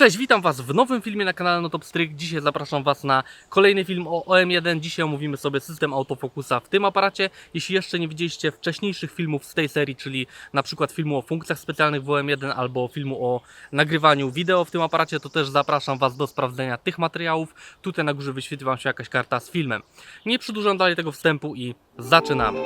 Cześć, witam Was w nowym filmie na kanale Notopstryk. Dzisiaj zapraszam Was na kolejny film o OM1. Dzisiaj omówimy sobie system autofokusa w tym aparacie. Jeśli jeszcze nie widzieliście wcześniejszych filmów z tej serii, czyli na przykład filmu o funkcjach specjalnych w OM1 albo filmu o nagrywaniu wideo w tym aparacie, to też zapraszam Was do sprawdzenia tych materiałów. Tutaj na górze wyświetli Wam się jakaś karta z filmem. Nie przedłużam dalej tego wstępu i zaczynamy.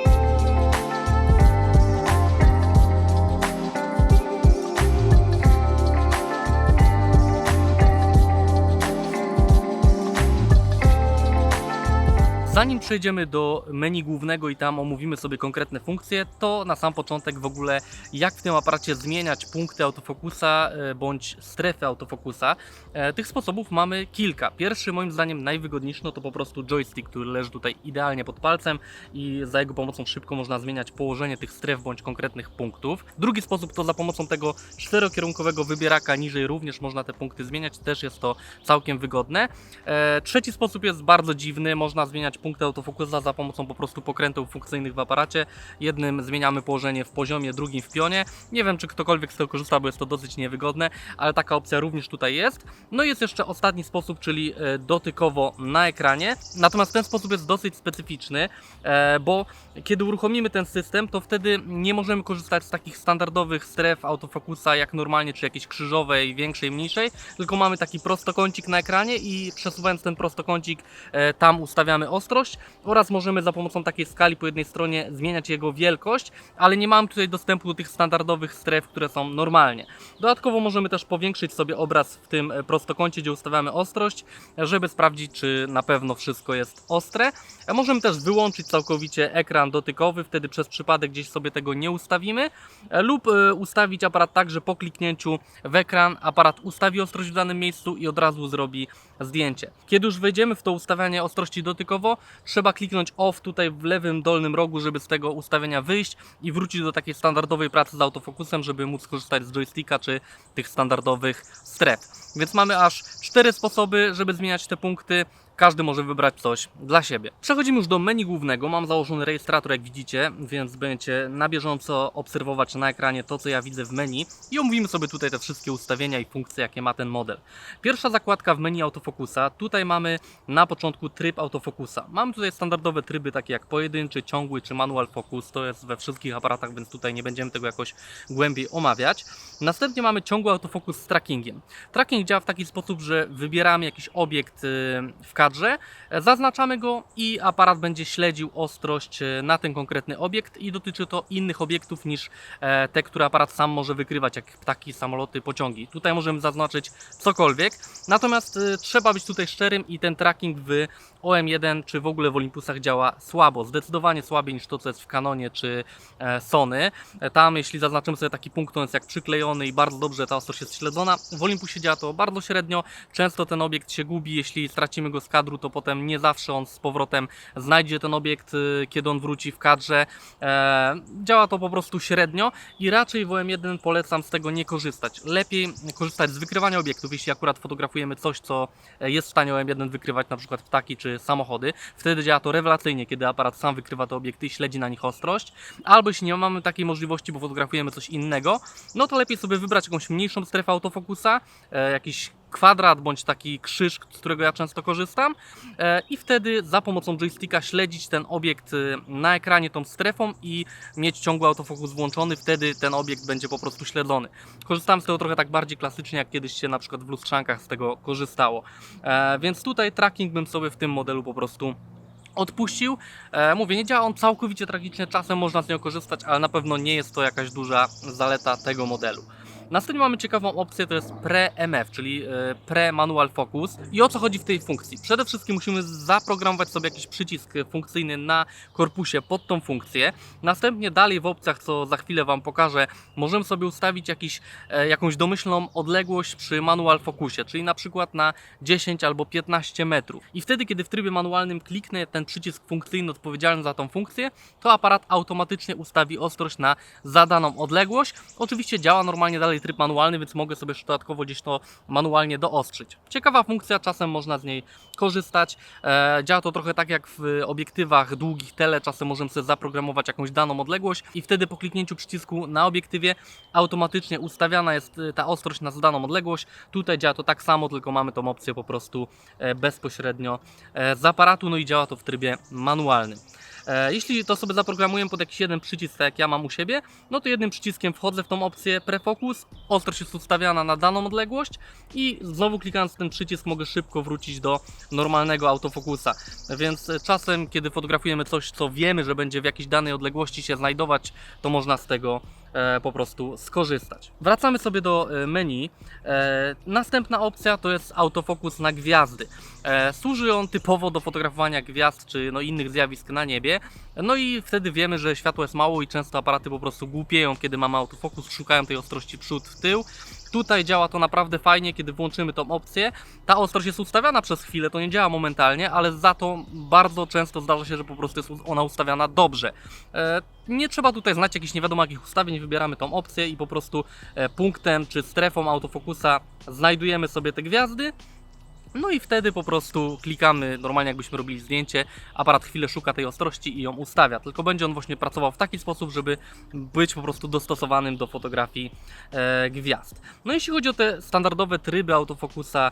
Zanim przejdziemy do menu głównego i tam omówimy sobie konkretne funkcje, to na sam początek w ogóle jak w tym aparacie zmieniać punkty autofokusa e, bądź strefy autofokusa. E, Tych sposobów mamy kilka. Pierwszy moim zdaniem najwygodniejszy no to po prostu joystick, który leży tutaj idealnie pod palcem i za jego pomocą szybko można zmieniać położenie tych stref bądź konkretnych punktów. Drugi sposób to za pomocą tego czterokierunkowego wybieraka niżej również można te punkty zmieniać, też jest to całkiem wygodne. E, Trzeci sposób jest bardzo dziwny, można zmieniać punkty autofokusa za pomocą po prostu pokrętów funkcyjnych w aparacie. Jednym zmieniamy położenie w poziomie, drugim w pionie. Nie wiem, czy ktokolwiek z tego korzysta, bo jest to dosyć niewygodne, ale taka opcja również tutaj jest. No i jest jeszcze ostatni sposób, czyli e, dotykowo na ekranie. Natomiast ten sposób jest dosyć specyficzny, e, bo kiedy uruchomimy ten system, to wtedy nie możemy korzystać z takich standardowych stref autofokusa jak normalnie, czy jakiejś krzyżowej, większej, mniejszej, tylko mamy taki prostokącik na ekranie i przesuwając ten prostokącik e, tam ustawiamy ostrość oraz możemy za pomocą takiej skali po jednej stronie zmieniać jego wielkość, ale nie mamy tutaj dostępu do tych standardowych stref, które są normalnie. Dodatkowo możemy też powiększyć sobie obraz w tym e, prostokącie, gdzie ustawiamy ostrość, żeby sprawdzić, czy na pewno wszystko jest ostre. E, Możemy też wyłączyć całkowicie ekran dotykowy, wtedy przez przypadek gdzieś sobie tego nie ustawimy, e, lub e, ustawić aparat tak, że po kliknięciu w ekran aparat ustawi ostrość w danym miejscu i od razu zrobi zdjęcie. Kiedy już wejdziemy w to ustawianie ostrości dotykowo, trzeba kliknąć OFF tutaj w lewym dolnym rogu, żeby z tego ustawienia wyjść i wrócić do takiej standardowej pracy z autofokusem, żeby móc korzystać z joysticka czy tych standardowych stref. Więc mamy aż cztery sposoby, żeby zmieniać te punkty. Każdy może wybrać coś dla siebie. Przechodzimy już do menu głównego. Mam założony rejestrator, jak widzicie, więc będziecie na bieżąco obserwować na ekranie to, co ja widzę w menu i omówimy sobie tutaj te wszystkie ustawienia i funkcje, jakie ma ten model. Pierwsza zakładka w menu autofokusa. Tutaj mamy na początku tryb autofokusa. Mamy tutaj standardowe tryby, takie jak pojedynczy, ciągły czy manual focus. To jest we wszystkich aparatach, więc tutaj nie będziemy tego jakoś głębiej omawiać. Następnie mamy ciągły autofokus z trackingiem. Tracking działa w taki sposób, że wybieramy jakiś obiekt y, w kadrze, e, zaznaczamy go i aparat będzie śledził ostrość e, na ten konkretny obiekt i dotyczy to innych obiektów niż e, te, które aparat sam może wykrywać, jak ptaki, samoloty, pociągi. Tutaj możemy zaznaczyć cokolwiek, natomiast e, trzeba być tutaj szczerym i ten tracking w OM1 czy w ogóle w Olympusach działa słabo, zdecydowanie słabiej niż to, co jest w Canonie czy e, Sony. E, Tam, jeśli zaznaczymy sobie taki punkt, on jest jak przyklejony i bardzo dobrze ta ostrość jest śledzona. W Olympusie działa to bardzo średnio, często ten obiekt się gubi, jeśli stracimy go z kadru, to potem nie zawsze on z powrotem znajdzie ten obiekt, y, kiedy on wróci w kadrze. E, działa to po prostu średnio i raczej w OM1 polecam z tego nie korzystać. Lepiej korzystać z wykrywania obiektów, jeśli akurat fotografujemy coś, co jest w stanie OM1 wykrywać, na przykład ptaki czy samochody. Wtedy działa to rewelacyjnie, kiedy aparat sam wykrywa te obiekty i śledzi na nich ostrość. Albo jeśli nie mamy takiej możliwości, bo fotografujemy coś innego, no to lepiej sobie wybrać jakąś mniejszą strefę autofokusa, e, jakiś kwadrat bądź taki krzyż, z którego ja często korzystam e, i wtedy za pomocą joysticka śledzić ten obiekt y, na ekranie tą strefą i mieć ciągły autofokus włączony, wtedy ten obiekt będzie po prostu śledzony. Korzystałem z tego trochę tak bardziej klasycznie, jak kiedyś się na przykład w lustrzankach z tego korzystało. E, Więc tutaj tracking bym sobie w tym modelu po prostu odpuścił. E, mówię, nie działa on całkowicie tragicznie, czasem można z niego korzystać, ale na pewno nie jest to jakaś duża zaleta tego modelu. Następnie mamy ciekawą opcję, to jest Pre-MF, czyli e, Pre-Manual Focus. I o co chodzi w tej funkcji? Przede wszystkim musimy zaprogramować sobie jakiś przycisk funkcyjny na korpusie pod tą funkcję. Następnie dalej w opcjach, co za chwilę Wam pokażę, możemy sobie ustawić jakiś, e, jakąś domyślną odległość przy Manual Focusie, czyli na przykład na 10 albo 15 metrów. I wtedy, kiedy w trybie manualnym kliknę ten przycisk funkcyjny odpowiedzialny za tą funkcję, to aparat automatycznie ustawi ostrość na zadaną odległość. Oczywiście działa normalnie dalej dalej tryb manualny, więc mogę sobie dodatkowo gdzieś to manualnie doostrzyć. Ciekawa funkcja, czasem można z niej korzystać. E, działa to trochę tak jak w obiektywach długich tele, czasem możemy sobie zaprogramować jakąś daną odległość i wtedy po kliknięciu przycisku na obiektywie automatycznie ustawiana jest e, ta ostrość na daną odległość. Tutaj działa to tak samo, tylko mamy tą opcję po prostu e, bezpośrednio e, z aparatu, no i działa to w trybie manualnym. E, Jeśli to sobie zaprogramujemy pod jakiś jeden przycisk, tak jak ja mam u siebie, no to jednym przyciskiem wchodzę w tą opcję prefocus, ostrość jest ustawiana na daną odległość i znowu klikając ten przycisk mogę szybko wrócić do normalnego autofokusa. Więc czasem, kiedy fotografujemy coś, co wiemy, że będzie w jakiejś danej odległości się znajdować, to można z tego po prostu skorzystać. Wracamy sobie do e, menu. E, następna opcja to jest autofokus na gwiazdy. E, służy on typowo do fotografowania gwiazd czy no, innych zjawisk na niebie. No i wtedy wiemy, że światło jest mało i często aparaty po prostu głupieją, kiedy mamy autofokus, szukają tej ostrości przód w tył. Tutaj działa to naprawdę fajnie, kiedy włączymy tą opcję. Ta ostrość jest ustawiana przez chwilę, to nie działa momentalnie, ale za to bardzo często zdarza się, że po prostu jest ona ustawiana dobrze. E, nie trzeba tutaj znać jakichś nie wiadomo jakich ustawień, wybieramy tą opcję i po prostu e, punktem czy strefą autofokusa znajdujemy sobie te gwiazdy. No i wtedy po prostu klikamy, normalnie jakbyśmy robili zdjęcie, aparat chwilę szuka tej ostrości i ją ustawia. Tylko będzie on właśnie pracował w taki sposób, żeby być po prostu dostosowanym do fotografii e, gwiazd. No jeśli chodzi o te standardowe tryby autofokusa,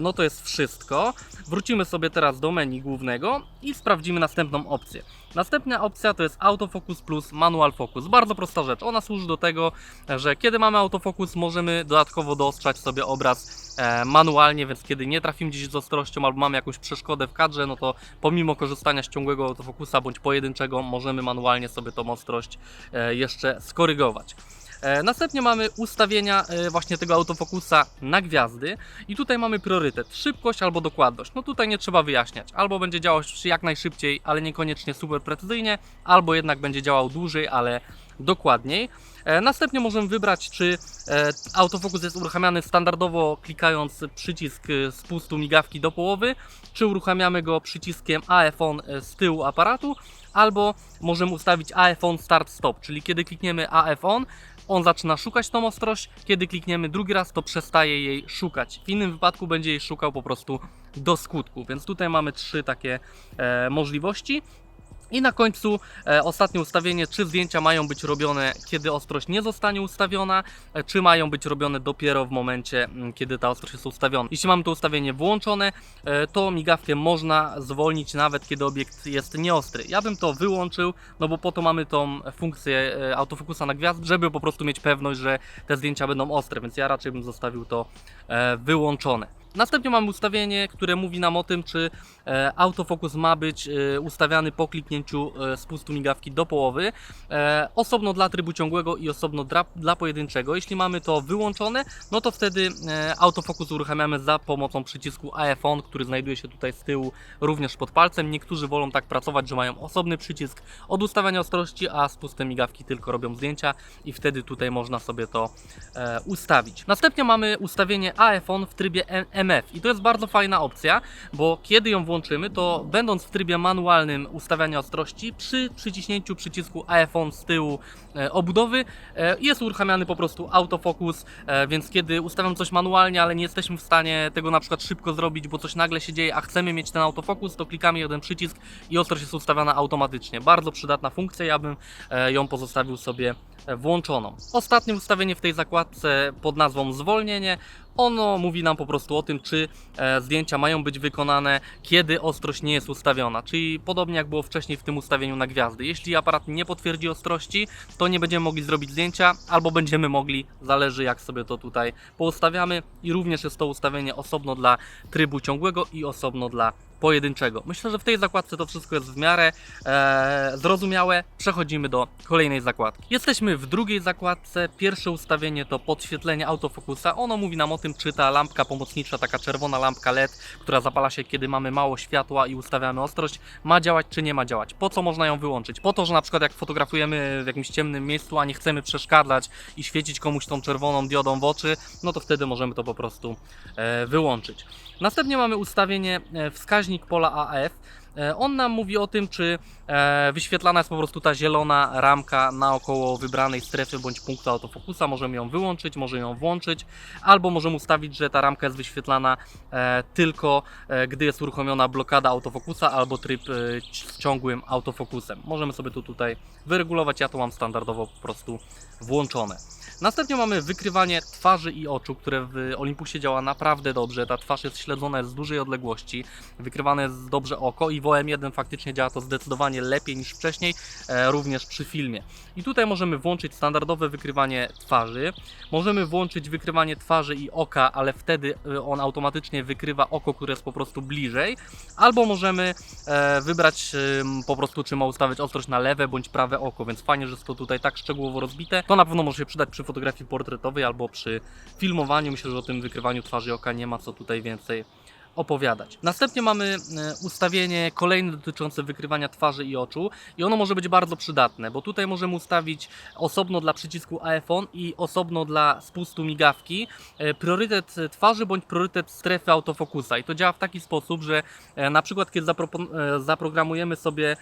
no to jest wszystko. Wrócimy sobie teraz do menu głównego i sprawdzimy następną opcję. Następna opcja to jest autofocus plus manual focus. Bardzo prosta rzecz. Ona służy do tego, że kiedy mamy autofokus, możemy dodatkowo doostrzać sobie obraz e, manualnie, więc kiedy nie trafimy gdzieś z ostrością albo mamy jakąś przeszkodę w kadrze, no to pomimo korzystania z ciągłego autofokusa bądź pojedynczego, możemy manualnie sobie tą ostrość e, jeszcze skorygować. E, Następnie mamy ustawienia e, właśnie tego autofokusa na gwiazdy i tutaj mamy priorytet szybkość albo dokładność. No tutaj nie trzeba wyjaśniać. Albo będzie działał jak najszybciej, ale niekoniecznie super precyzyjnie, albo jednak będzie działał dłużej, ale dokładniej. E, Następnie możemy wybrać, czy autofokus jest uruchamiany standardowo klikając przycisk spustu migawki do połowy, czy uruchamiamy go przyciskiem AF on e, z tyłu aparatu, albo możemy ustawić AF on start stop, czyli kiedy klikniemy AF on, zaczyna szukać tą ostrość, kiedy klikniemy drugi raz, to przestaje jej szukać. W innym wypadku będzie jej szukał po prostu do skutku, więc tutaj mamy trzy takie e, możliwości. I na końcu e, ostatnie ustawienie, czy zdjęcia mają być robione, kiedy ostrość nie zostanie ustawiona, e, czy mają być robione dopiero w momencie, m, kiedy ta ostrość jest ustawiona. Jeśli mamy to ustawienie włączone, e, to migawkę można zwolnić nawet kiedy obiekt jest nieostry. Ja bym to wyłączył, no bo po to mamy tą funkcję e, autofokusa na gwiazd, żeby po prostu mieć pewność, że te zdjęcia będą ostre, więc ja raczej bym zostawił to e, wyłączone. Następnie mamy ustawienie, które mówi nam o tym, czy e, autofokus ma być e, ustawiany po kliknięciu e, spustu migawki do połowy. Osobno dla trybu ciągłego i osobno dla, pojedynczego. Jeśli mamy to wyłączone, no to wtedy autofokus uruchamiamy za pomocą przycisku AF on, który znajduje się tutaj z tyłu również pod palcem. Niektórzy wolą tak pracować, że mają osobny przycisk od ustawiania ostrości, a spustem migawki tylko robią zdjęcia i wtedy tutaj można sobie to ustawić. Następnie mamy ustawienie AF on w trybie M- MF i to jest bardzo fajna opcja, bo kiedy ją włączymy, to będąc w trybie manualnym ustawiania ostrości, przy przyciśnięciu przycisku AF on z tyłu e, obudowy e, jest uruchamiany po prostu autofokus, e, więc kiedy ustawiam coś manualnie, ale nie jesteśmy w stanie tego na przykład szybko zrobić, bo coś nagle się dzieje, a chcemy mieć ten autofokus, to klikamy jeden przycisk i ostrość jest ustawiana automatycznie. Bardzo przydatna funkcja, ja bym ją pozostawił sobie włączoną. Ostatnie ustawienie w tej zakładce pod nazwą zwolnienie. Ono mówi nam po prostu o tym, czy e, zdjęcia mają być wykonane, kiedy ostrość nie jest ustawiona. Czyli podobnie jak było wcześniej w tym ustawieniu na gwiazdy. Jeśli aparat nie potwierdzi ostrości, to nie będziemy mogli zrobić zdjęcia, albo będziemy mogli, zależy jak sobie to tutaj poustawiamy. I również jest to ustawienie osobno dla trybu ciągłego i osobno dla pojedynczego. Myślę, że w tej zakładce to wszystko jest w miarę e, zrozumiałe. Przechodzimy do kolejnej zakładki. Jesteśmy w drugiej zakładce. Pierwsze ustawienie to podświetlenie autofokusa. Ono mówi nam o tym, czy ta lampka pomocnicza, taka czerwona lampka LED, która zapala się, kiedy mamy mało światła i ustawiamy ostrość, ma działać czy nie ma działać. Po co można ją wyłączyć? Po to, że na przykład jak fotografujemy w jakimś ciemnym miejscu, a nie chcemy przeszkadzać i świecić komuś tą czerwoną diodą w oczy, no to wtedy możemy to po prostu e, wyłączyć. Następnie mamy ustawienie e, wskaźnik pola AF. E, On nam mówi o tym, czy e, wyświetlana jest po prostu ta zielona ramka naokoło wybranej strefy bądź punktu autofokusa. Możemy ją wyłączyć, możemy ją włączyć, albo możemy ustawić, że ta ramka jest wyświetlana e, tylko gdy jest uruchomiona blokada autofokusa albo tryb z ciągłym autofokusem. Możemy sobie to tutaj wyregulować, ja to mam standardowo po prostu włączone. Następnie mamy wykrywanie twarzy i oczu, które w Olympusie działa naprawdę dobrze. Ta twarz jest śledzona z dużej odległości, wykrywane jest dobrze oko i w OM1 faktycznie działa to zdecydowanie lepiej niż wcześniej, e, również przy filmie. I tutaj możemy włączyć standardowe wykrywanie twarzy, możemy włączyć wykrywanie twarzy i oka, ale wtedy e, on automatycznie wykrywa oko, które jest po prostu bliżej, albo możemy e, wybrać po prostu, czy ma ustawiać ostrość na lewe bądź prawe oko, więc fajnie, że jest to tutaj tak szczegółowo rozbite. To na pewno może się przydać przy fotografii portretowej albo przy filmowaniu. Myślę, że o tym wykrywaniu twarzy i oka nie ma co tutaj więcej opowiadać. Następnie mamy e, ustawienie kolejne dotyczące wykrywania twarzy i oczu i ono może być bardzo przydatne, bo tutaj możemy ustawić osobno dla przycisku iPhone i osobno dla spustu migawki e, priorytet twarzy bądź priorytet strefy autofokusa i to działa w taki sposób, że e, na przykład kiedy zaprogramujemy sobie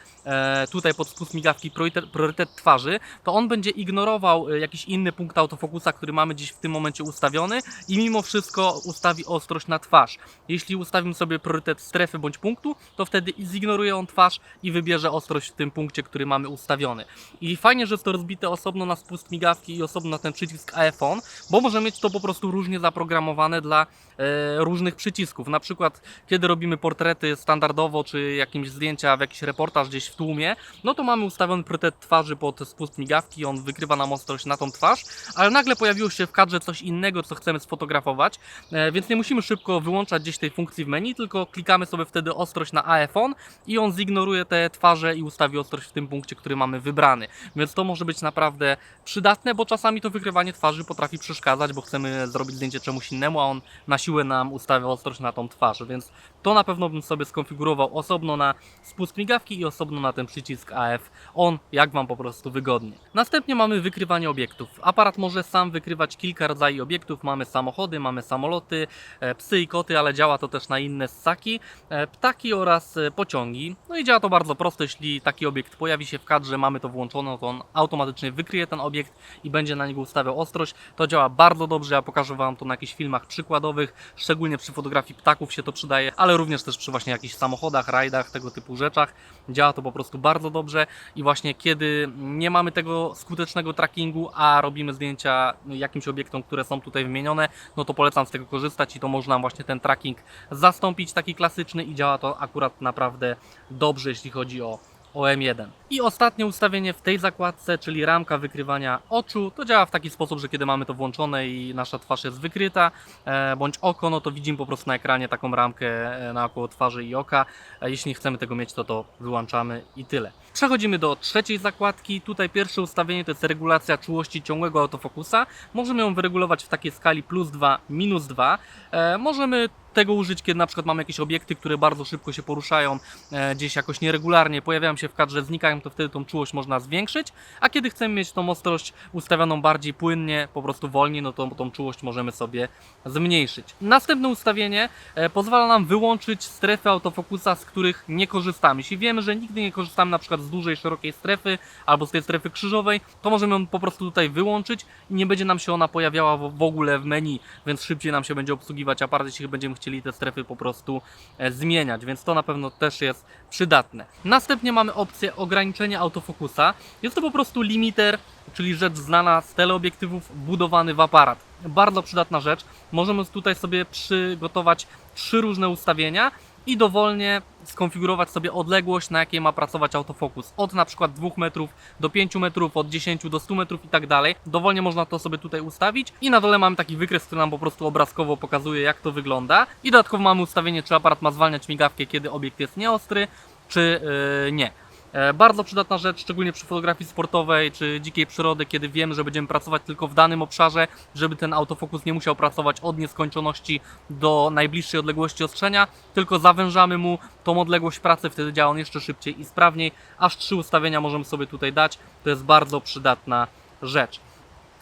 tutaj pod spust migawki priorytet, twarzy, to on będzie ignorował jakiś inny punkt autofokusa, który mamy gdzieś w tym momencie ustawiony i mimo wszystko ustawi ostrość na twarz. Jeśli ustawimy sobie priorytet strefy bądź punktu, to wtedy zignoruje on twarz i wybierze ostrość w tym punkcie, który mamy ustawiony. I fajnie, że jest to rozbite osobno na spust migawki i osobno na ten przycisk iPhone, bo możemy mieć to po prostu różnie zaprogramowane dla e, różnych przycisków. Na przykład, kiedy robimy portrety standardowo, czy jakieś zdjęcia w jakiś reportaż gdzieś w tłumie, no to mamy ustawiony priorytet twarzy pod spust migawki, on wykrywa nam ostrość na tą twarz, ale nagle pojawiło się w kadrze coś innego, co chcemy sfotografować, e, więc nie musimy szybko wyłączać gdzieś tej funkcji w menu, tylko klikamy sobie wtedy ostrość na iPhone i on zignoruje te twarze i ustawi ostrość w tym punkcie, który mamy wybrany. Więc to może być naprawdę przydatne, bo czasami to wykrywanie twarzy potrafi przeszkadzać, bo chcemy zrobić zdjęcie czemuś innemu, a on na siłę nam ustawia ostrość na tą twarz, więc to na pewno bym sobie skonfigurował osobno na spust migawki i osobno na ten przycisk AF on, jak Wam po prostu wygodnie. Następnie mamy wykrywanie obiektów. Aparat może sam wykrywać kilka rodzajów obiektów. Mamy samochody, mamy samoloty, e, psy i koty, ale działa to też na inne ssaki, e, ptaki oraz e, pociągi. No i działa to bardzo prosto. Jeśli taki obiekt pojawi się w kadrze, mamy to włączone, to on automatycznie wykryje ten obiekt i będzie na niego ustawiał ostrość. To działa bardzo dobrze. Ja pokażę Wam to na jakichś filmach przykładowych, szczególnie przy fotografii ptaków się to przydaje, ale również też przy właśnie jakichś samochodach, rajdach, tego typu rzeczach. Działa to po prostu bardzo dobrze i właśnie kiedy nie mamy tego skutecznego trackingu, a robimy zdjęcia jakimś obiektom, które są tutaj wymienione, no to polecam z tego korzystać i to można właśnie ten tracking zastąpić, taki klasyczny i działa to akurat naprawdę dobrze, jeśli chodzi o OM1. I ostatnie ustawienie w tej zakładce, czyli ramka wykrywania oczu, to działa w taki sposób, że kiedy mamy to włączone i nasza twarz jest wykryta, e, bądź oko, no to widzimy po prostu na ekranie taką ramkę e, naokoło twarzy i oka. A jeśli nie chcemy tego mieć, to to wyłączamy i tyle. Przechodzimy do trzeciej zakładki. Tutaj pierwsze ustawienie to jest regulacja czułości ciągłego autofokusa. Możemy ją wyregulować w takiej skali plus 2, minus 2. E, możemy tego użyć, kiedy na przykład mamy jakieś obiekty, które bardzo szybko się poruszają, e, gdzieś jakoś nieregularnie pojawiają się w kadrze, znikają, to wtedy tą czułość można zwiększyć, a kiedy chcemy mieć tą ostrość ustawioną bardziej płynnie, po prostu wolniej, no to tą czułość możemy sobie zmniejszyć. Następne ustawienie e, pozwala nam wyłączyć strefy autofokusa, z których nie korzystamy. Jeśli wiemy, że nigdy nie korzystamy na przykład z dużej, szerokiej strefy albo z tej strefy krzyżowej, to możemy ją po prostu tutaj wyłączyć i nie będzie nam się ona pojawiała w, ogóle w menu, więc szybciej nam się będzie obsługiwać aparat, jeśli będziemy chcieli te strefy po prostu e, zmieniać, więc to na pewno też jest przydatne. Następnie mamy opcję ograniczenia autofokusa. Jest to po prostu limiter, czyli rzecz znana z teleobiektywów budowany w aparat. Bardzo przydatna rzecz. Możemy tutaj sobie przygotować trzy różne ustawienia i dowolnie skonfigurować sobie odległość, na jakiej ma pracować autofokus. Od na przykład 2 metrów do 5 metrów, od 10 do 100 metrów i tak dalej. Dowolnie można to sobie tutaj ustawić i na dole mamy taki wykres, który nam po prostu obrazkowo pokazuje jak to wygląda. I dodatkowo mamy ustawienie, czy aparat ma zwalniać migawkę, kiedy obiekt jest nieostry, czy yy, nie. E, Bardzo przydatna rzecz, szczególnie przy fotografii sportowej czy dzikiej przyrody, kiedy wiemy, że będziemy pracować tylko w danym obszarze, żeby ten autofokus nie musiał pracować od nieskończoności do najbliższej odległości ostrzenia, tylko zawężamy mu tą odległość pracy, wtedy działa on jeszcze szybciej i sprawniej. Aż trzy ustawienia możemy sobie tutaj dać, to jest bardzo przydatna rzecz.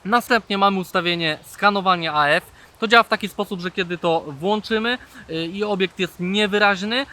Następnie mamy ustawienie skanowania AF. To działa w taki sposób, że kiedy to włączymy y, i obiekt jest niewyraźny,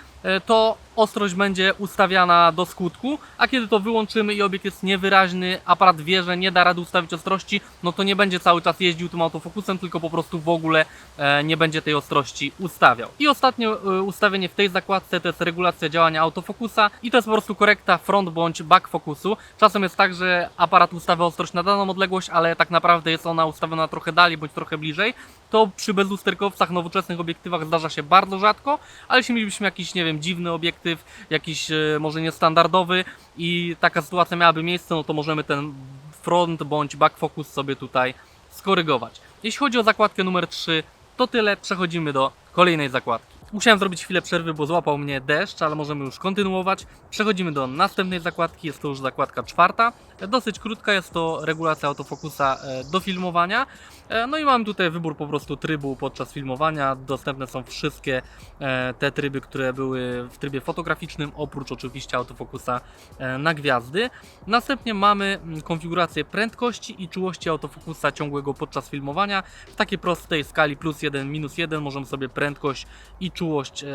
to ostrość będzie ustawiana do skutku, a kiedy to wyłączymy i obiekt jest niewyraźny, aparat wie, że nie da rady ustawić ostrości, no to nie będzie cały czas jeździł tym autofokusem, tylko po prostu w ogóle e, nie będzie tej ostrości ustawiał. I ostatnie e, ustawienie w tej zakładce to jest regulacja działania autofokusa i to jest po prostu korekta front bądź back fokusu. Czasem jest tak, że aparat ustawia ostrość na daną odległość, ale tak naprawdę jest ona ustawiona trochę dalej bądź trochę bliżej. To przy bezusterkowcach, nowoczesnych obiektywach zdarza się bardzo rzadko, ale jeśli mielibyśmy jakiś, nie wiem, dziwny obiektyw, jakiś e, może niestandardowy i taka sytuacja miałaby miejsce, no to możemy ten front bądź back focus sobie tutaj skorygować. Jeśli chodzi o zakładkę numer 3, to tyle, przechodzimy do kolejnej zakładki. Musiałem zrobić chwilę przerwy, bo złapał mnie deszcz, ale możemy już kontynuować. Przechodzimy do następnej zakładki, jest to już zakładka czwarta. Dosyć krótka, jest to regulacja autofokusa e, do filmowania. E, No i mamy tutaj wybór po prostu trybu podczas filmowania. Dostępne są wszystkie e, te tryby, które były w trybie fotograficznym, oprócz oczywiście autofokusa e, na gwiazdy. Następnie mamy mm, konfigurację prędkości i czułości autofokusa ciągłego podczas filmowania. W takiej prostej skali plus 1, minus 1 możemy sobie prędkość i czułość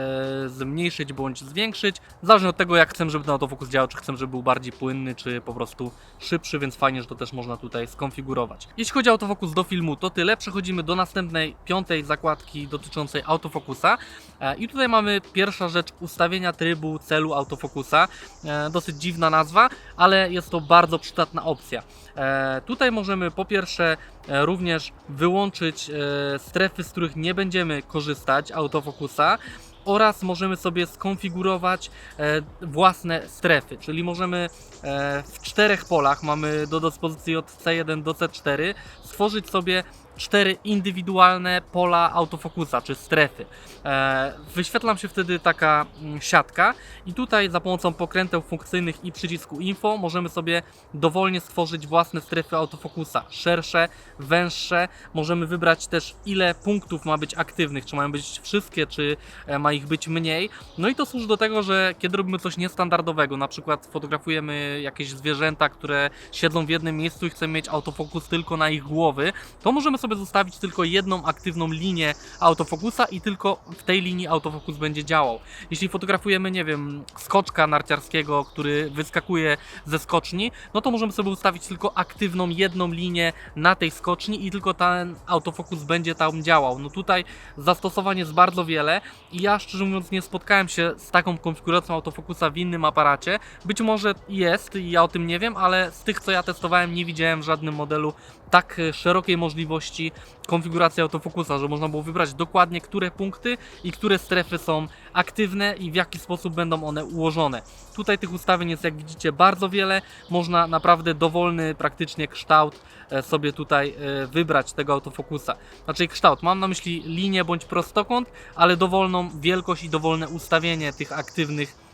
zmniejszyć bądź zwiększyć. Zależnie od tego jak chcemy, żeby ten autofokus działał, czy chcemy, żeby był bardziej płynny, czy po prostu szybszy, więc fajnie, że to też można tutaj skonfigurować. Jeśli chodzi o autofokus do filmu, to tyle. Przechodzimy do następnej, piątej zakładki dotyczącej autofokusa. E, I tutaj mamy pierwsza rzecz, ustawienia trybu celu autofokusa. E, Dosyć dziwna nazwa, ale jest to bardzo przydatna opcja. E, Tutaj możemy po pierwsze również wyłączyć strefy, z których nie będziemy korzystać autofokusa oraz możemy sobie skonfigurować e, własne strefy, czyli możemy e, w czterech polach, mamy do dyspozycji od C1 do C4, stworzyć sobie cztery indywidualne pola autofokusa, czy strefy. E, wyświetla nam się wtedy taka mm, siatka i tutaj za pomocą pokręteł funkcyjnych i przycisku info możemy sobie dowolnie stworzyć własne strefy autofokusa, szersze, węższe. Możemy wybrać też ile punktów ma być aktywnych, czy mają być wszystkie, czy e, ma ich być mniej. No i to służy do tego, że kiedy robimy coś niestandardowego, na przykład fotografujemy jakieś zwierzęta, które siedzą w jednym miejscu i chcemy mieć autofokus tylko na ich głowy, to możemy sobie zostawić tylko jedną aktywną linię autofokusa i tylko w tej linii autofokus będzie działał. Jeśli fotografujemy, nie wiem, skoczka narciarskiego, który wyskakuje ze skoczni, no to możemy sobie ustawić tylko aktywną jedną linię na tej skoczni i tylko ten autofokus będzie tam działał. No tutaj zastosowań jest bardzo wiele i ja szczerze mówiąc nie spotkałem się z taką konfiguracją autofokusa w innym aparacie. Być może jest i ja o tym nie wiem, ale z tych co ja testowałem nie widziałem w żadnym modelu tak e, szerokiej możliwości konfiguracji autofokusa, że można było wybrać dokładnie, które punkty i które strefy są aktywne i w jaki sposób będą one ułożone. Tutaj tych ustawień jest, jak widzicie, bardzo wiele. Można naprawdę dowolny praktycznie kształt e, sobie tutaj e, wybrać tego autofokusa. Znaczy kształt, mam na myśli linię bądź prostokąt, ale dowolną wielkość i dowolne ustawienie tych aktywnych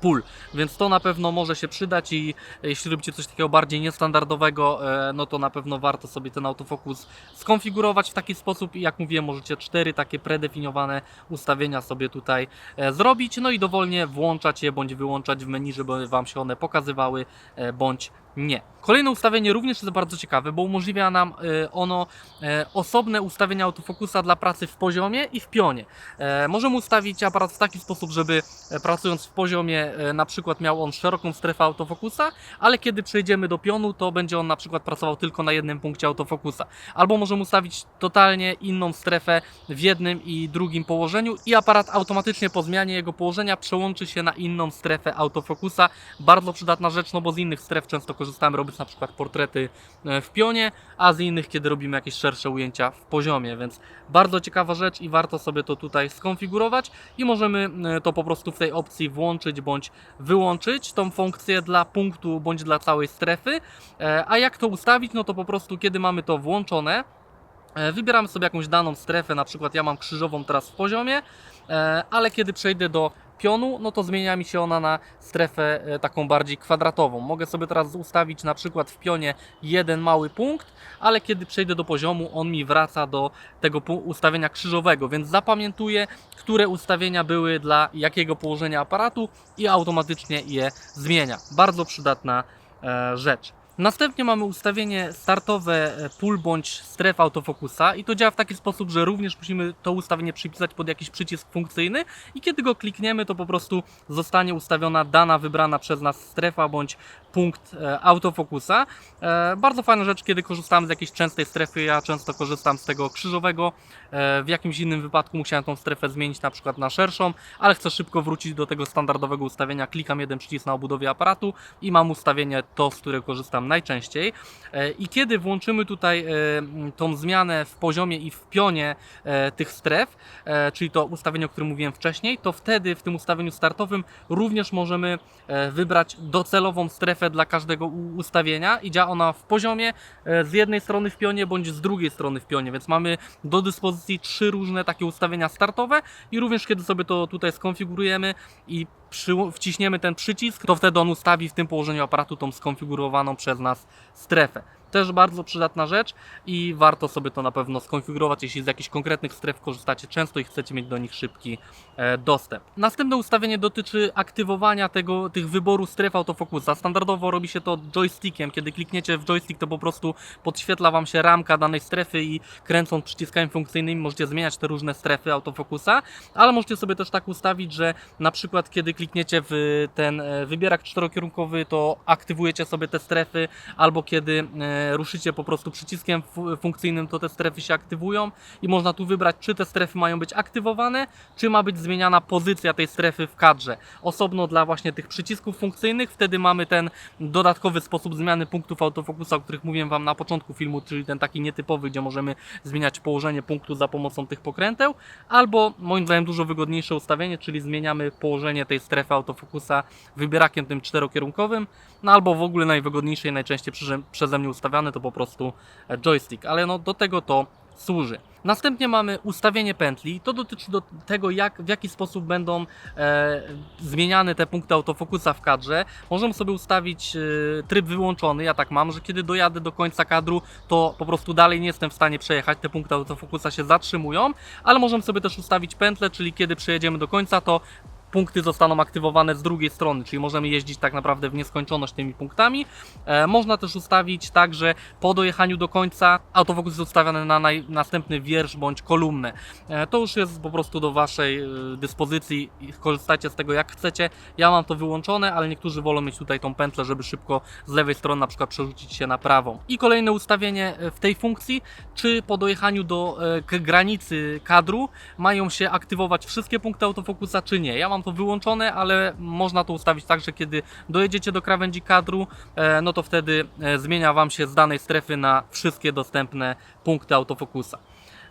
pól, więc to na pewno może się przydać i jeśli robicie coś takiego bardziej niestandardowego, e, no to na pewno warto sobie ten autofokus skonfigurować w taki sposób i jak mówiłem, możecie cztery takie predefiniowane ustawienia sobie tutaj e, zrobić, no i dowolnie włączać je bądź wyłączać w menu, żeby Wam się one pokazywały e, bądź nie. Kolejne ustawienie również jest bardzo ciekawe, bo umożliwia nam e, ono e, osobne ustawienia autofokusa dla pracy w poziomie i w pionie. E, Możemy ustawić aparat w taki sposób, żeby pracując w poziomie na przykład miał on szeroką strefę autofokusa, ale kiedy przejdziemy do pionu, to będzie on na przykład pracował tylko na jednym punkcie autofokusa. Albo możemy ustawić totalnie inną strefę w jednym i drugim położeniu i aparat automatycznie po zmianie jego położenia przełączy się na inną strefę autofokusa. Bardzo przydatna rzecz, no bo z innych stref często korzystamy robiąc na przykład portrety e, w pionie, a z innych kiedy robimy jakieś szersze ujęcia w poziomie, więc bardzo ciekawa rzecz i warto sobie to tutaj skonfigurować i możemy e, to po prostu w tej opcji włączyć bądź wyłączyć tą funkcję dla punktu bądź dla całej strefy. E, A jak to ustawić? No to po prostu kiedy mamy to włączone, wybieramy sobie jakąś daną strefę, na przykład ja mam krzyżową teraz w poziomie, ale kiedy przejdę do pionu, no to zmienia mi się ona na strefę e, taką bardziej kwadratową. Mogę sobie teraz ustawić na przykład w pionie jeden mały punkt, ale kiedy przejdę do poziomu, on mi wraca do tego ustawienia krzyżowego, więc zapamiętuję, które ustawienia były dla jakiego położenia aparatu i automatycznie je zmienia. Bardzo przydatna e, rzecz. Następnie mamy ustawienie startowe e, pól bądź stref autofokusa i to działa w taki sposób, że również musimy to ustawienie przypisać pod jakiś przycisk funkcyjny i kiedy go klikniemy, to po prostu zostanie ustawiona dana wybrana przez nas strefa bądź punkt e, autofokusa. E, bardzo fajna rzecz, kiedy korzystamy z jakiejś częstej strefy. Ja często korzystam z tego krzyżowego. W jakimś innym wypadku musiałem tą strefę zmienić na przykład na szerszą, ale chcę szybko wrócić do tego standardowego ustawienia. Klikam jeden przycisk na obudowie aparatu i mam ustawienie to, z którego korzystam najczęściej. E, I kiedy włączymy tutaj e, tą zmianę w poziomie i w pionie e, tych stref, czyli to ustawienie, o którym mówiłem wcześniej, to wtedy w tym ustawieniu startowym również możemy wybrać docelową strefę dla każdego ustawienia i działa ona w poziomie z jednej strony w pionie bądź z drugiej strony w pionie, więc mamy do dyspozycji trzy różne takie ustawienia startowe i również kiedy sobie to tutaj skonfigurujemy i przy, wciśniemy ten przycisk, to wtedy on ustawi w tym położeniu aparatu tą skonfigurowaną przez nas strefę. Też bardzo przydatna rzecz i warto sobie to na pewno skonfigurować, jeśli z jakichś konkretnych stref korzystacie często i chcecie mieć do nich szybki e, dostęp. Następne ustawienie dotyczy aktywowania tego, tych wyboru stref autofokusa. Standardowo robi się to joystickiem. Kiedy klikniecie w joystick, to po prostu podświetla Wam się ramka danej strefy i kręcąc przyciskami funkcyjnymi możecie zmieniać te różne strefy autofokusa, ale możecie sobie też tak ustawić, że na przykład kiedy klikniecie w ten e, wybierak czterokierunkowy, to aktywujecie sobie te strefy, albo kiedy e, ruszycie po prostu przyciskiem fu- funkcyjnym, to te strefy się aktywują i można tu wybrać, czy te strefy mają być aktywowane, czy ma być zmieniana pozycja tej strefy w kadrze. Osobno dla właśnie tych przycisków funkcyjnych, wtedy mamy ten dodatkowy sposób zmiany punktów autofokusa, o których mówiłem Wam na początku filmu, czyli ten taki nietypowy, gdzie możemy zmieniać położenie punktu za pomocą tych pokręteł, albo moim zdaniem dużo wygodniejsze ustawienie, czyli zmieniamy położenie tej strefy autofokusa wybierakiem tym czterokierunkowym, no albo w ogóle najwygodniejsze i najczęściej przeze, mnie ustawiane to po prostu e, joystick, ale no do tego to służy. Następnie mamy ustawienie pętli. To dotyczy do tego, jak, w jaki sposób będą e, zmieniane te punkty autofokusa w kadrze. Możemy sobie ustawić e, tryb wyłączony. Ja tak mam, że kiedy dojadę do końca kadru, to po prostu dalej nie jestem w stanie przejechać. Te punkty autofokusa się zatrzymują, ale możemy sobie też ustawić pętlę, czyli kiedy przejedziemy do końca, to punkty zostaną aktywowane z drugiej strony, czyli możemy jeździć tak naprawdę w nieskończoność tymi punktami. E, można też ustawić tak, że po dojechaniu do końca autofokus jest ustawiony na naj, następny wiersz bądź kolumnę. E, to już jest po prostu do Waszej e, dyspozycji korzystajcie z tego jak chcecie. Ja mam to wyłączone, ale niektórzy wolą mieć tutaj tą pętlę, żeby szybko z lewej strony na przykład przerzucić się na prawą. I kolejne ustawienie e, w tej funkcji, czy po dojechaniu do e, granicy kadru mają się aktywować wszystkie punkty autofokusa, czy nie. Ja mam to wyłączone, ale można to ustawić tak, że kiedy dojedziecie do krawędzi kadru, e, no to wtedy e, zmienia Wam się z danej strefy na wszystkie dostępne punkty autofokusa.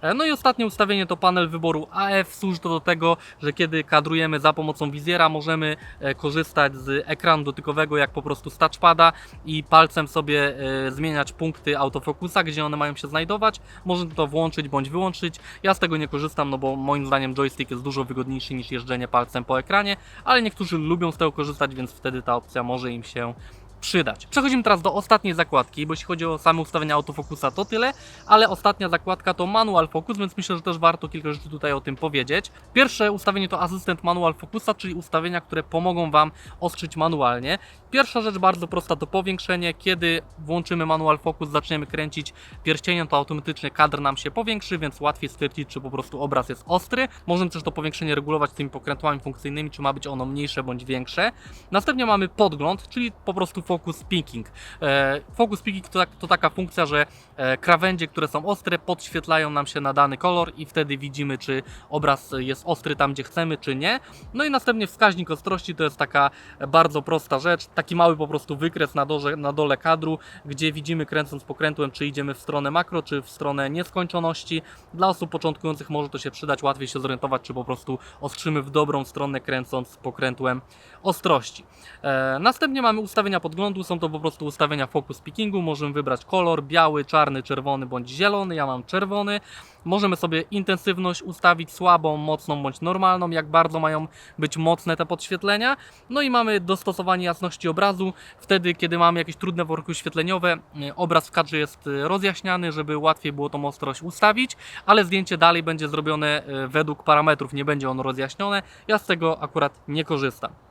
E, No i ostatnie ustawienie to panel wyboru AF. Służy to do tego, że kiedy kadrujemy za pomocą wizjera, możemy e, korzystać z ekranu dotykowego, jak po prostu z touchpada i palcem sobie e, zmieniać punkty autofokusa, gdzie one mają się znajdować. Można to włączyć bądź wyłączyć. Ja z tego nie korzystam, no bo moim zdaniem joystick jest dużo wygodniejszy niż jeżdżenie palcem po ekranie, ale niektórzy lubią z tego korzystać, więc wtedy ta opcja może im się przydać. Przechodzimy teraz do ostatniej zakładki, bo jeśli chodzi o same ustawienia autofokusa to tyle, ale ostatnia zakładka to manual focus, więc myślę, że też warto kilka rzeczy tutaj o tym powiedzieć. Pierwsze ustawienie to asystent manual focusa, czyli ustawienia, które pomogą Wam ostrzyć manualnie. Pierwsza rzecz bardzo prosta to powiększenie. Kiedy włączymy manual focus, zaczniemy kręcić pierścieniem, to automatycznie kadr nam się powiększy, więc łatwiej stwierdzić, czy po prostu obraz jest ostry. Możemy też to powiększenie regulować tymi pokrętłami funkcyjnymi, czy ma być ono mniejsze bądź większe. Następnie mamy podgląd, czyli po prostu focus picking. E, focus picking to, tak, to taka funkcja, że e, krawędzie, które są ostre, podświetlają nam się na dany kolor i wtedy widzimy, czy obraz jest ostry tam, gdzie chcemy, czy nie. No i następnie wskaźnik ostrości to jest taka bardzo prosta rzecz, taki mały po prostu wykres na dole, na dole kadru, gdzie widzimy kręcąc pokrętłem, czy idziemy w stronę makro, czy w stronę nieskończoności. Dla osób początkujących może to się przydać, łatwiej się zorientować, czy po prostu ostrzymy w dobrą stronę kręcąc pokrętłem ostrości. E, następnie mamy ustawienia podglądu, są to po prostu ustawienia focus pickingu, możemy wybrać kolor biały, czarny, czerwony bądź zielony, ja mam czerwony. Możemy sobie intensywność ustawić słabą, mocną bądź normalną, jak bardzo mają być mocne te podświetlenia. No i mamy dostosowanie jasności obrazu. Wtedy, kiedy mamy jakieś trudne warunki oświetleniowe, y, obraz w kadrze jest y, rozjaśniany, żeby łatwiej było tą ostrość ustawić, ale zdjęcie dalej będzie zrobione y, według parametrów, nie będzie ono rozjaśnione. Ja z tego akurat nie korzystam.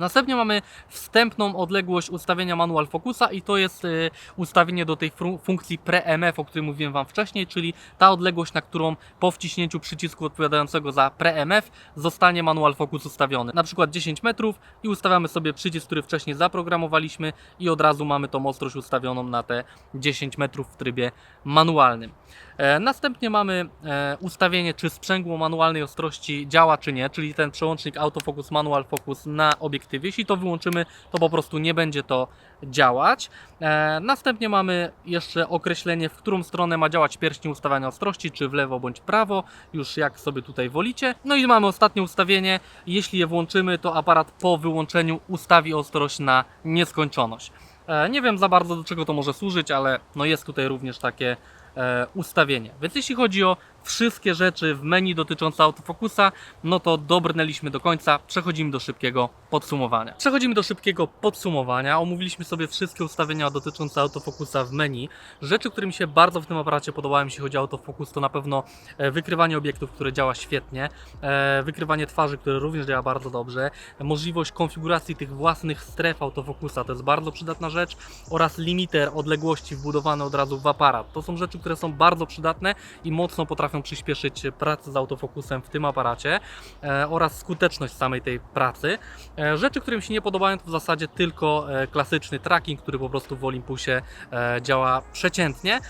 Następnie mamy wstępną odległość ustawienia manual focusa i to jest y, ustawienie do tej funkcji pre-MF, o której mówiłem Wam wcześniej, czyli ta odległość, na którą po wciśnięciu przycisku odpowiadającego za pre-MF zostanie manual focus ustawiony. Na przykład 10 metrów i ustawiamy sobie przycisk, który wcześniej zaprogramowaliśmy i od razu mamy tą ostrość ustawioną na te 10 metrów w trybie manualnym. E, Następnie mamy e, ustawienie, czy sprzęgło manualnej ostrości działa, czy nie, czyli ten przełącznik autofocus, manual focus na obiektywie. Jeśli to wyłączymy, to po prostu nie będzie to działać. E, Następnie mamy jeszcze określenie, w którą stronę ma działać pierścień ustawiania ostrości, czy w lewo bądź prawo, już jak sobie tutaj wolicie. No i mamy ostatnie ustawienie. Jeśli je włączymy, to aparat po wyłączeniu ustawi ostrość na nieskończoność. Nie wiem za bardzo do czego to może służyć, ale no jest tutaj również takie ustawienie. Więc jeśli chodzi o wszystkie rzeczy w menu dotyczące autofokusa, no to dobrnęliśmy do końca. Przechodzimy do szybkiego podsumowania. Przechodzimy do szybkiego podsumowania. Omówiliśmy sobie wszystkie ustawienia dotyczące autofokusa w menu. Rzeczy, które mi się bardzo w tym aparacie podobały, jeśli chodzi o autofokus, to na pewno e, wykrywanie obiektów, które działa świetnie, e, wykrywanie twarzy, które również działa bardzo dobrze, możliwość konfiguracji tych własnych stref autofokusa, to jest bardzo przydatna rzecz, oraz limiter odległości wbudowany od razu w aparat. To są rzeczy, które są bardzo przydatne i mocno potrafią przyspieszyć pracę z autofokusem w tym aparacie e, oraz skuteczność samej tej pracy. E, rzeczy, które mi się nie podobają, to w zasadzie tylko e, klasyczny tracking, który po prostu w Olympusie działa przeciętnie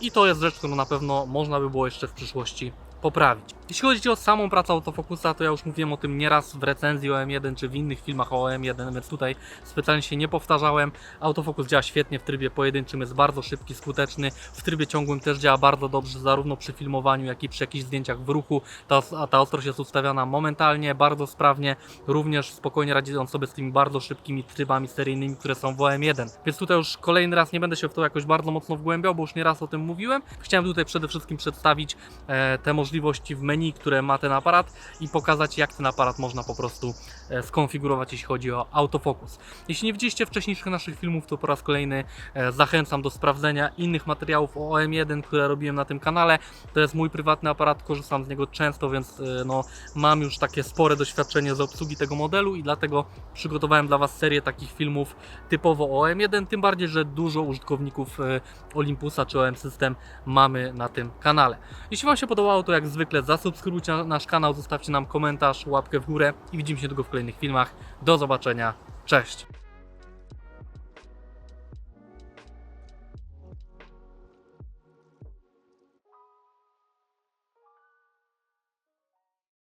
i to jest rzecz, którą na pewno można by było jeszcze w przyszłości poprawić. Jeśli chodzi o samą pracę autofokusa, to ja już mówiłem o tym nieraz w recenzji o M1 czy w innych filmach o M1, więc tutaj specjalnie się nie powtarzałem. Autofokus działa świetnie w trybie pojedynczym, jest bardzo szybki, skuteczny. W trybie ciągłym też działa bardzo dobrze, zarówno przy filmowaniu, jak i przy jakichś zdjęciach w ruchu. Ta, ta ostrość jest ustawiana momentalnie, bardzo sprawnie. Również spokojnie radzi on sobie z tymi bardzo szybkimi trybami seryjnymi, które są w OM1. Więc tutaj już kolejny raz nie będę się w to jakoś bardzo mocno wgłębiał, bo już nieraz o tym mówiłem. Chciałem tutaj przede wszystkim przedstawić e, te możliwości w menu, które ma ten aparat i pokazać, jak ten aparat można po prostu e, skonfigurować, jeśli chodzi o autofokus. Jeśli nie widzieliście wcześniejszych naszych filmów, to po raz kolejny e, zachęcam do sprawdzenia innych materiałów o OM1, które robiłem na tym kanale. To jest mój prywatny aparat, korzystam z niego często, więc e, no, mam już takie spore doświadczenie z obsługi tego modelu i dlatego przygotowałem dla Was serię takich filmów typowo o OM1, tym bardziej, że dużo użytkowników Olympusa czy OM System mamy na tym kanale. Jeśli Wam się podobało, to jak zwykle zasubskrybujcie nasz kanał, zostawcie nam komentarz, łapkę w górę i widzimy się tylko w kolejnych filmach. Do zobaczenia, cześć!